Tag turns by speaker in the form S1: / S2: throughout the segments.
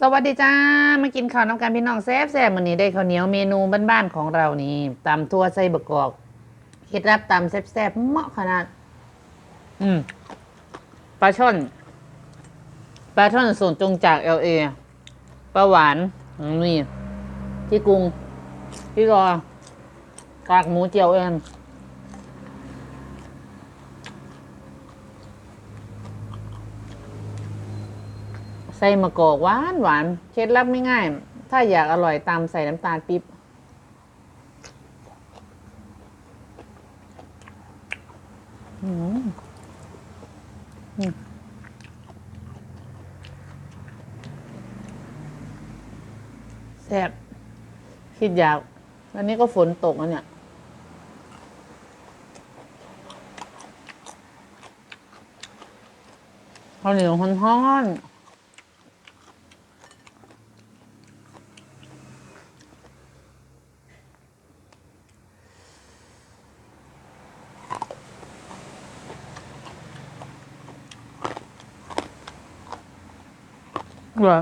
S1: สวัสดีจ้า มากินข้าวน้ำกันพี่น้องแซ่บแซ่บวันนี้ได้ข้าวเหนียวเมนูบ้านๆของเรานี่ตำทั่วไส้บะกอกเคล็ดลับตำแซ่บๆเหมาะขนาด อืมปลาช่อนปลาช่อนส่งตรงจากเอลเอปลาหวานนี่ที่กรุงพี่รอกากหมูเจียวเอง ส่มะกอกหวานหวานเคล็ดลับไม่ง่ายถ้าอยากอร่อยตามใส่น้ำตาลปิ๊บอืมอืมแซ่บคิดอยากวันนี้ก็ฝนตกแล้วเนี่ยข้าวเหนียวฮ้อนๆ เหรอ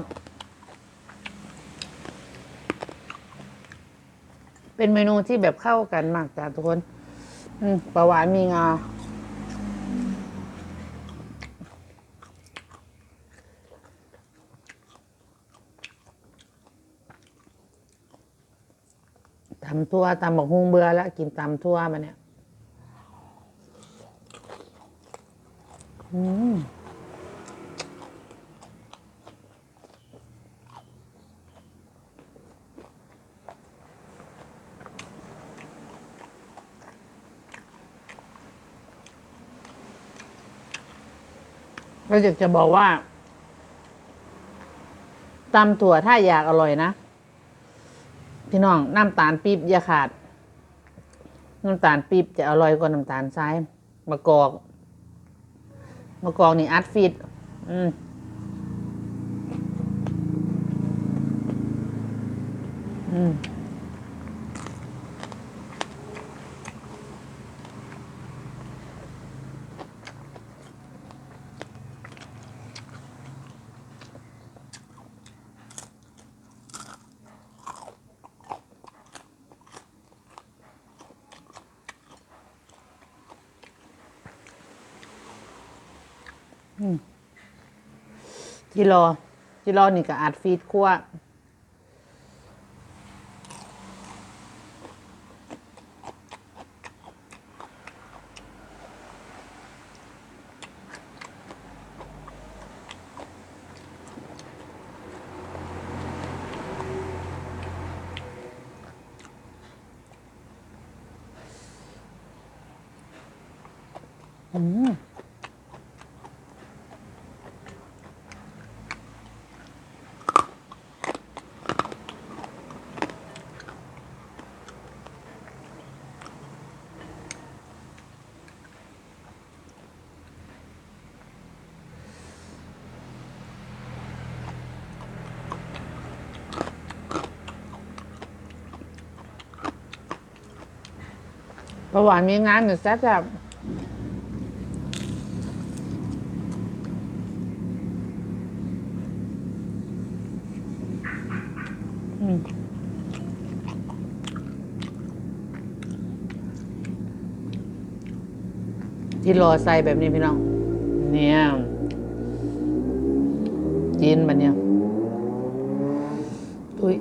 S1: เป็นเมนูที่แบบเข้ากันมากจ้ะทุกคนปลาหวานมีงาตำทั่วตำบักฮุงเบื่อแล้วกินตำทั่วมาเนี่ย อืม เราอยากจะบอกว่าตำถั่วถ้าอยากอร่อยนะ พี่น้องน้ำตาลปี๊บอย่าขาด น้ำตาลปี๊บจะอร่อยกว่าน้ำตาลทรายมะกอกมะกอกนี่อัดฟีดอืมอืม จิรอจิรอนี่ก็อัดฟีดคั่วอืม ประวานมีงานอยู่แซ่บแบที่รอใส่แบบนี้พี่น้อง เนี่ยกินมันเนี่ยอุ้ย